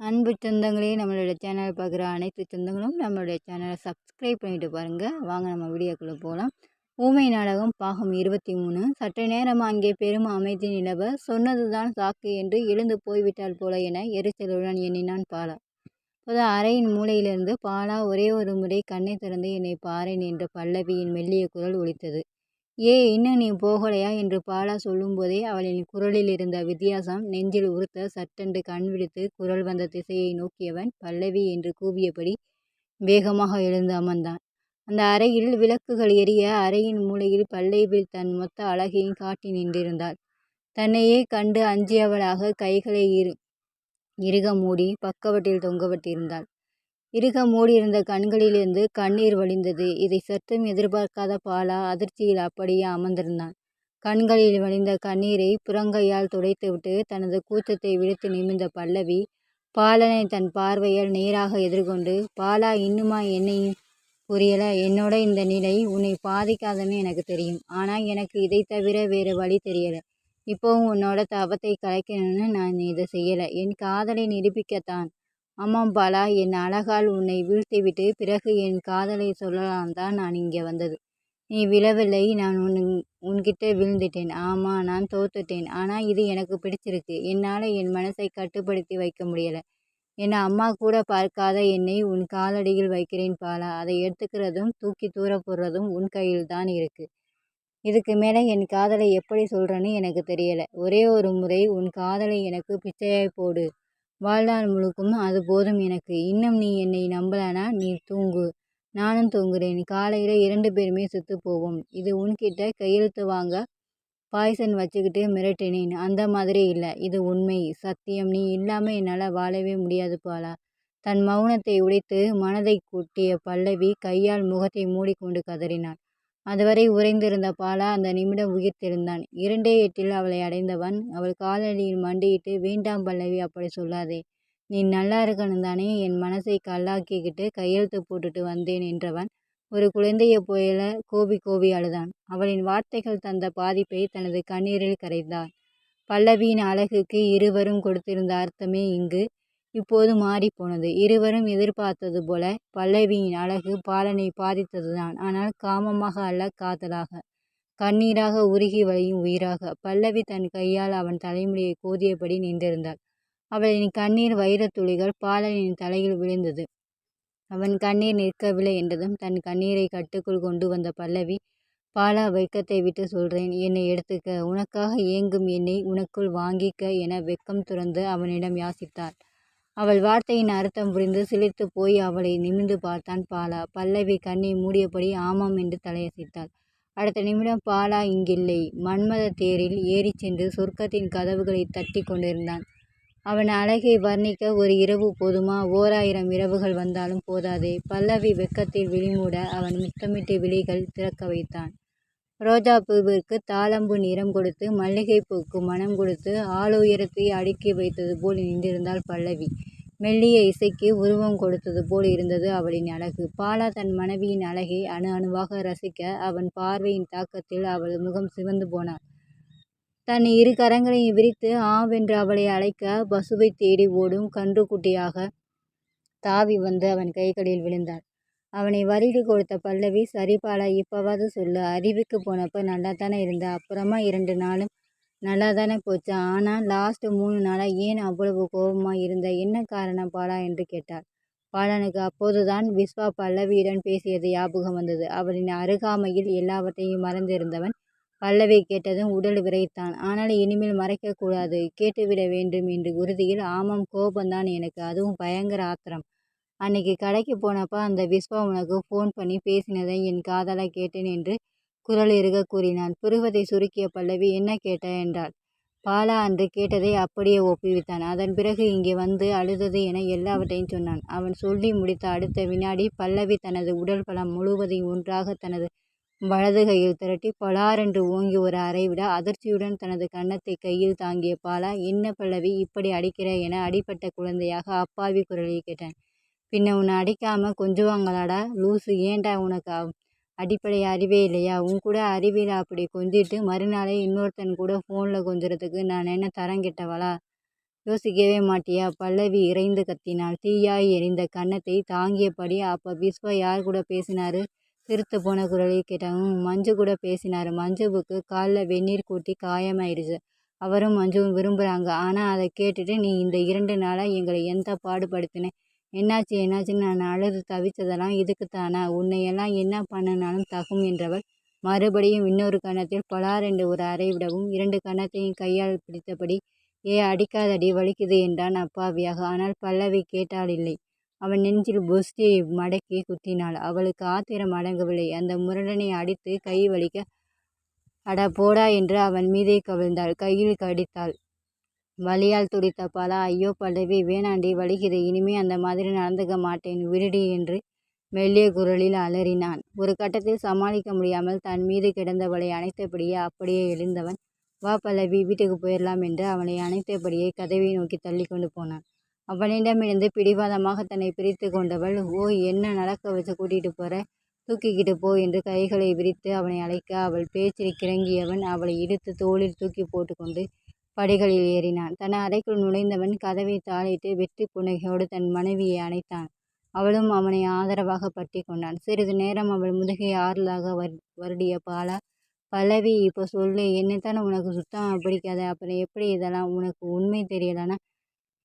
அன்பு சொந்தங்களே நம்மளோட சேனல் பார்க்குற அனைத்து சொந்தங்களும் நம்மளுடைய சேனலை சப்ஸ்கிரைப் பண்ணிட்டு பாருங்கள் வாங்க நம்ம வீடியோக்குள்ளே போகலாம் ஊமை நாடகம் பாகம் இருபத்தி மூணு. சற்று நேரம் அங்கே பெரும் அமைதி நிலவ சொன்னதுதான் சாக்கு என்று எழுந்து போய்விட்டால் போல என எரிச்சலுடன் எண்ணினான் பாலா. பொது அறையின் மூலையிலிருந்து பாலா ஒரே ஒரு முறை கண்ணை திறந்து என்னை பாரேன் என்ற பல்லவியின் மெல்லிய குரல் ஒலித்தது. ஏ இன்னும் நீ போகலையா? என்று பாலா சொல்லும்போதே அவளின் குரலில் இருந்த வித்தியாசம் நெஞ்சில் உறுத்த சட்டென்று கண் விழித்து குரல் வந்த திசையை நோக்கியவன் பல்லவி என்று கூவியபடி வேகமாக எழுந்து அமர்ந்தான். அந்த அறையில் விளக்குகள் எரிய அறையின் மூலையில் பல்லவியில் தன் மொத்த அழகையும் காட்டி நின்றிருந்தாள். தன்னையே கண்டு அஞ்சியவளாக கைகளை இரு இறுக மூடி பக்கவட்டில் தொங்கவிட்டிருந்தாள். இறுக மூடியிருந்த கண்களிலிருந்து கண்ணீர் வழிந்தது. இதை சற்றும் எதிர்பார்க்காத பாலா அதிர்ச்சியில் அப்படியே அமர்ந்திருந்தான். கண்களில் வழிந்த கண்ணீரை புறங்கையால் துடைத்துவிட்டு தனது கூச்சத்தை விடுத்து நிமிர்ந்த பல்லவி பாலனை தன் பார்வையால் நேராக எதிர்கொண்டு பாலா இன்னுமா என்னையும் புரியல? என்னோட இந்த நிலை உன்னை பாதிக்காதன்னு எனக்கு தெரியும். ஆனால் எனக்கு இதை தவிர வேறு வழி தெரியல. இப்போவும் உன்னோட தவத்தை கலைக்கணும்னு நான் இதை செய்யலை. என் காதலை நிரூபிக்கத்தான் ஆமாம் பாலா என் அழகால் உன்னை வீழ்த்திவிட்டு பிறகு என் காதலை சொல்லலாம் தான் நான் இங்கே வந்தது. நீ விழவில்லை நான் உன் உன்கிட்ட விழுந்துட்டேன். ஆமாம் நான் தோத்துட்டேன். ஆனால் இது எனக்கு பிடிச்சிருக்கு. என்னால் என் மனசை கட்டுப்படுத்தி வைக்க முடியலை. என் அம்மா கூட பார்க்காத என்னை உன் காலடியில் வைக்கிறேன் பாலா. அதை எடுத்துக்கிறதும் தூக்கி தூர போடுறதும் உன் கையில் தான் இருக்கு. இதுக்கு மேலே என் காதலை எப்படி சொல்கிறேன்னு எனக்கு தெரியலை. ஒரே ஒரு முறை உன் காதலை எனக்கு பிச்சையாய் போடு. வாழ்நாள் முழுக்கும் அது போதும் எனக்கு. இன்னும் நீ என்னை நம்பலனா நீ தூங்கு. நானும் தூங்குறேன். காலையில் இரண்டு பேருமே செத்து போவோம். இது உன்கிட்ட கையெழுத்து வாங்க பாய்சன் வச்சுக்கிட்டு மிரட்டினேன். அந்த மாதிரி இல்லை. இது உண்மை. சத்தியம். நீ இல்லாமல் என்னால் வாழவே முடியாது பாலா. தன் மௌனத்தை உடைத்து மனதை கூட்டிய பல்லவி கையால் முகத்தை மூடிக்கொண்டு கதறினாள். அதுவரை உறைந்திருந்த பாலா அந்த நிமிடம் உயிர்த்தெழுந்தான். இரண்டே எட்டில் அவளை அடைந்தவன் அவள் காலடியில் மண்டியிட்டு வேண்டாம் பல்லவி அப்படி சொல்லாதே. நீ நல்லா இருக்கணும் தானே. என் மனசை கல்லாக்கிக்கிட்டு கையெழுத்து போட்டுட்டு வந்தேன் என்றவன் ஒரு குழந்தையை போயில கோபி கோபி அழுதான். அவளின் வார்த்தைகள் தந்த பாதிப்பை தனது கண்ணீரில் கரைந்தான் பல்லவியின் அழகுக்கு இருவரும் கொடுத்திருந்த அர்த்தமே இங்கு. இப்போது மாறிப்போனது இருவரும் எதிர்பார்த்தது போல பல்லவியின் அழகு பாலனை பாதித்ததுதான். ஆனால் காமமாக அல்ல காதலாக. கண்ணீராக உருகி வழியும் உயிராக. பல்லவி தன் கையால் அவன் தலைமுடியை கோதியபடி நின்றிருந்தாள். அவளின் கண்ணீர் வைரத் துளிகள் பாலனின் தலையில் விழுந்தது. அவன் கண்ணீர் நிற்கவில்லை என்றதும் தன் கண்ணீரை கட்டுக்குள் கொண்டு வந்த பல்லவி பாலா வெட்கத்தை விட்டு சொல்றேன். என்னை எடுத்துக்க. உனக்காக ஏங்கும் என்னை உனக்குள் வாங்கிக்க என வெக்கம் துறந்து அவனிடம் யாசித்தாள். அவள் வார்த்தையின் அர்த்தம் புரிந்து சிலிர்த்து போய் அவளை நிமிர்ந்து பார்த்தான் பாலா. பல்லவி கண்ணை மூடியபடி ஆமாம் என்று தலையசைத்தாள். அடுத்த நிமிடம் பாலா இங்கில்லை. மன்மத தேரில் ஏறி சென்று சொர்க்கத்தின் கதவுகளை தட்டி கொண்டிருந்தான். அவன் அழகை வர்ணிக்க ஒரு இரவு போதுமா? ஓராயிரம் இரவுகள் வந்தாலும் போதாதே. பல்லவி வெக்கத்தில் விழிமூட அவன் முத்தமிட்டு விழிகள் திறக்க வைத்தான். ரோஜா பூவிற்கு தாளம்பூ நிறம் கொடுத்து மல்லிகைப்பூக்கு மனம் கொடுத்து ஆளுயரத்தை அடுக்கி வைத்தது போல் நின்றிருந்தாள் பல்லவி. மெல்லிய இசைக்கு உருவம் கொடுத்தது போல் இருந்தது அவளின் அழகு. பாலா தன் மனைவியின் அழகை அணு அணுவாக ரசிக்க அவன் பார்வையின் தாக்கத்தில் அவள் முகம் சிவந்து போனாள். தன் இரு கரங்களையும் விரித்து ஆவென்று அவளை அழைக்க பசுவை தேடி ஓடும் கன்றுக்குட்டியாக தாவி வந்து அவன் கைகளில் விழுந்தாள். அவனை வருடி கொடுத்த பல்லவி சரிபாலா இப்போவாது சொல்லு. அறிவுக்கு போனப்போ நல்லா தானே இருந்த. அப்புறமா இரண்டு நாளும் நல்லா தானே போச்சு. ஆனால் லாஸ்ட்டு மூணு நாளாக ஏன் அவ்வளவு கோபமாக இருந்த? என்ன காரணம் பாலா என்று கேட்டாள். பாலனுக்கு அப்போதுதான் விஸ்வா பல்லவியுடன் பேசியது ஞாபகம் வந்தது. அவளின் அருகாமையில் எல்லாவற்றையும் மறந்திருந்தவன் பல்லவி கேட்டதும் உடல் விரைத்தான். ஆனால் இனிமேல் மறைக்கக்கூடாது. கேட்டுவிட வேண்டும் என்று உறுதியில் ஆமாம் கோபந்தான் எனக்கு. அதுவும் பயங்கர ஆத்திரம். அன்னைக்கு கடைக்கு போனப்போ அந்த விஸ்வா உனக்கு ஃபோன் பண்ணி பேசினதை என் காதலாக கேட்டேன் என்று குரல் இருக கூறினான். புருவத்தை சுருக்கிய பல்லவி என்ன கேட்ட? என்றாள். பாலா அன்று கேட்டதை அப்படியே ஒப்புவித்தான் அதன் பிறகு இங்கே வந்து அழுதது என எல்லாவற்றையும் சொன்னான். அவன் சொல்லி முடித்த அடுத்த வினாடி பல்லவி தனது உடல் பலம் முழுவதையும் ஒன்றாக தனது வலது கையில் திரட்டி பலாரென்று ஓங்கி ஒரு அறைவிட அதிர்ச்சியுடன் தனது கன்னத்தை கையில் தாங்கிய பாலா என்ன பல்லவி இப்படி அடிக்கிற? என அடிப்பட்ட குழந்தையாக அப்பாவி குரலில் கேட்டான். பின்ன உன்னை அடிக்காமல் கொஞ்சுவாங்களாடா? லூசு ஏன்டா உனக்கு அடிப்படை அறிவே இல்லையா? உன் கூட அறிவியல் அப்படி கொஞ்சிட்டு மறுநாளே இன்னொருத்தன் கூட ஃபோனில் கொஞ்சுறதுக்கு நான் என்ன தரம் கெட்டவளா? யோசிக்கவே மாட்டியா? பல்லவி இறைந்து கத்தினாள். தீயாய் எரிந்த கன்னத்தை தாங்கியபடி அப்போ விஸ்வா யார் கூட பேசினாரு? திருத்த போன குரலில் கேட்டாங்க மஞ்சு கூட பேசினார். மஞ்சுவுக்கு காலில் வெந்நீர் கூட்டி காயமாயிடுச்சு. அவரும் மஞ்சுவும் விரும்புகிறாங்க ஆனால் அதை கேட்டுட்டு நீ இந்த இரண்டு நாளாக எங்களை எந்த பாடுபடுத்தினேன் என்னாச்சு என்னாச்சுன்னு நான் அழுது தவித்ததெல்லாம் இதுக்கு தானா உன்னையெல்லாம் என்ன பண்ணினாலும் தகும் என்றவள் மறுபடியும் இன்னொரு கன்னத்தில் பலாரென்று ஒரு அறை விடவும் இரண்டு கன்னத்தையும் கையால் பிடித்தபடி ஏ அடிக்காதடி வலிக்குது என்றான் அப்பாவியாக. ஆனால் பல்லவி கேட்டாளில்லை அவன் நெஞ்சில் புஷ்டியை மடக்கி குத்தினாள். அவளுக்கு ஆத்திரம் அடங்கவில்லை. அந்த முரடனை அடித்து கை வலிக்க அட போடா என்று அவன் மீதே கவிழ்ந்தாள். கையில் கடித்தாள். வலியால் துடித்த பாலா ஐயோ பல்லவி வேணாண்டி வலிக்குது. இனிமே அந்த மாதிரி நடந்துக்க மாட்டேன் விடுடி என்று மெல்லிய குரலில் அலறினான். ஒரு கட்டத்தில் சமாளிக்க முடியாமல் தன் மீது கிடந்தவளை அணைத்தபடியே அப்படியே எழுந்தவன் வா பல்லவி வீட்டுக்கு போயிடலாம் என்று அவனை அணைத்தபடியே கதவை நோக்கி தள்ளி கொண்டு போனான். அவனிடமிருந்து பிடிவாதமாக தன்னை பிரித்து கொண்டவள் ஓ என்ன நடக்க வச்சு கூட்டிகிட்டு போற? தூக்கிக்கிட்டு போ என்று கைகளை விரித்து அவனை அழைக்க அவள் பேச்சில் கிறங்கியவன் அவளை இழுத்து தோளில் தூக்கி போட்டுக்கொண்டு படிகளில் ஏறினான். தன் அறைக்குள் நுழைந்தவன் கதவை தாளிட்டு வெற்றி புன்னகையோடு தன் மனைவியை அணைத்தான். அவளும் அவனை ஆதரவாக பற்றி கொண்டான். சிறிது நேரம் அவள் முதுகை ஆறுதலாக வர் வருடிய பாலா பல்லவி இப்போ சொல்லு என்னைத்தானே உனக்கு சுத்தமாக பிடிக்காது? அப்புறம் எப்படி இதெல்லாம் உனக்கு உண்மை தெரியலன்னா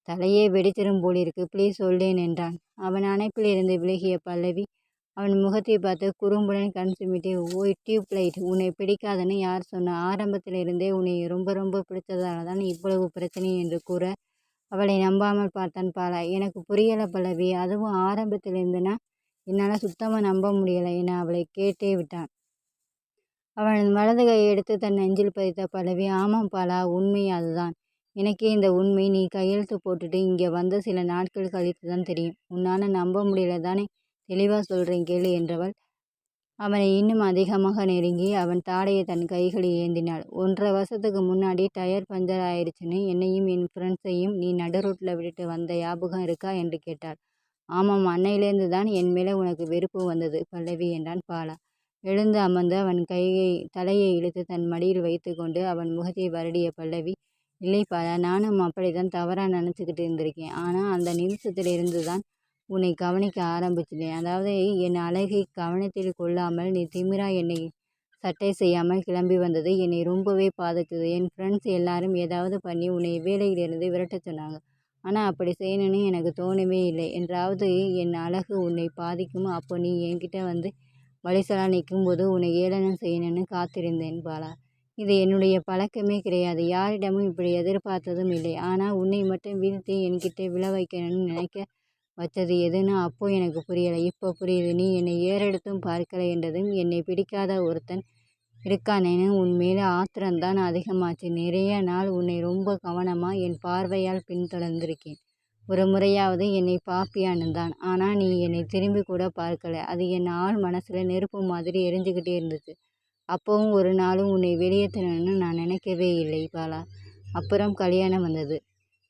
தலையே வெடித்திரும் போலிருக்கு. ப்ளீஸ் சொல்லேன் என்றான். அவன் அணைப்பில் இருந்து விலகிய பல்லவி அவன் முகத்தை பார்த்து குறும்புடன் கண் சிமிட்டி ஓய் டியூப் லைட் உன்னை பிடிக்காதுன்னு யார் சொன்ன ஆரம்பத்தில் இருந்தே உன்னை ரொம்ப ரொம்ப பிடிச்சதால தான் இவ்வளவு பிரச்சனை என்று கூற அவளை நம்பாமல் பார்த்தான் பாலா. எனக்கு புரியலை பல்லவி அதுவும் ஆரம்பத்தில் இருந்துன்னா என்னால் சுத்தமாக நம்ப முடியலை என அவளை கேட்டே விட்டான். அவன் வலது கையை எடுத்து தன் நெஞ்சில் பதித்த பல்லவி ஆமாம் பாலா உண்மை அதுதான். எனக்கே இந்த உண்மை நீ கையெழுத்து போட்டுட்டு இங்கே வந்த சில நாட்கள் கழித்து தான் தெரியும். உன்னால் நம்ப முடியல தானே தெளிவாக சொல்கிறேன் கேளு என்றவள். அவனை இன்னும் அதிகமாக நெருங்கி அவன் தாடையை தன் கைகளில் ஏந்தினாள். ஒன்றரை வருஷத்துக்கு முன்னாடி டயர் பஞ்சர் ஆயிடுச்சுன்னு என்னையும் என் ஃப்ரெண்ட்ஸையும் நீ நடு ரோட்டில் விட்டுட்டு வந்த ஞாபகம் இருக்கா என்று கேட்டாள். ஆமாம் அன்னையிலேருந்து தான் என் மேலே உனக்கு வெறுப்பு வந்தது பல்லவி என்றான் பாலா. எழுந்து அமர்ந்து அவன் கையை தலையை இழுத்து தன் மடியில் வைத்துக்கொண்டு அவன் முகத்தை வருடிய பல்லவி இல்லை பாலா நானும் அப்படிதான் தவறாக நினச்சிக்கிட்டு இருந்திருக்கேன். ஆனால் அந்த நிமிஷத்தில் இருந்து தான் உன்னை கவனிக்க ஆரம்பிச்சிட்டேன். அதாவது என் அழகை கவனத்தில் கொள்ளாமல் நீ திமிரா என்னை சட்டை செய்யாமல் கிளம்பி வந்தது என்னை ரொம்பவே பாதிக்குது என் ஃப்ரெண்ட்ஸ் எல்லாரும் ஏதாவது பண்ணி உன்னை வேலையிலிருந்து விரட்ட சொன்னாங்க. ஆனால் அப்படி செய்யணும்னு எனக்கு தோணவே இல்லை. என்றாவது என் அழகு உன்னை பாதிக்கும். அப்போ நீ என்கிட்ட வந்து வழிசலாக நிற்கும்போது உன்னை ஏளனம் செய்யணும்னு காத்திருந்தேன் பாலா. இது என்னுடைய பழக்கமே கிடையாது. யாரிடமும் இப்படி எதிர்பார்த்ததும் இல்லை. ஆனால் உன்னை மட்டும் வீழ்த்தி என்கிட்ட விழ வைக்கணும்னு நினைக்க வச்சது எதுன்னு அப்போ எனக்கு புரியலை. இப்போ புரியுது. நீ என்னை ஏறெடுத்தும் பார்க்கலை என்றதும் என்னை பிடிக்காத ஒருத்தன் இருக்கானேன்னு உன் மேலே ஆத்திரம்தான் அதிகமாச்சு. நிறைய நாள் உன்னை ரொம்ப கவனமாக என் பார்வையால் பின்தொடர்ந்திருக்கேன். ஒரு முறையாவது என்னை பாப்பியான்னு தான் ஆனால் நீ என்னை திரும்பி கூட பார்க்கல. அது என் ஆள் மனசில் நெருப்பு மாதிரி எரிஞ்சுக்கிட்டே இருந்துச்சு. அப்போவும் ஒரு நாளும் உன்னை வெளியேற்றணும்னு நான் நினைக்கவே இல்லை பாலா. அப்புறம் கல்யாணம் வந்தது.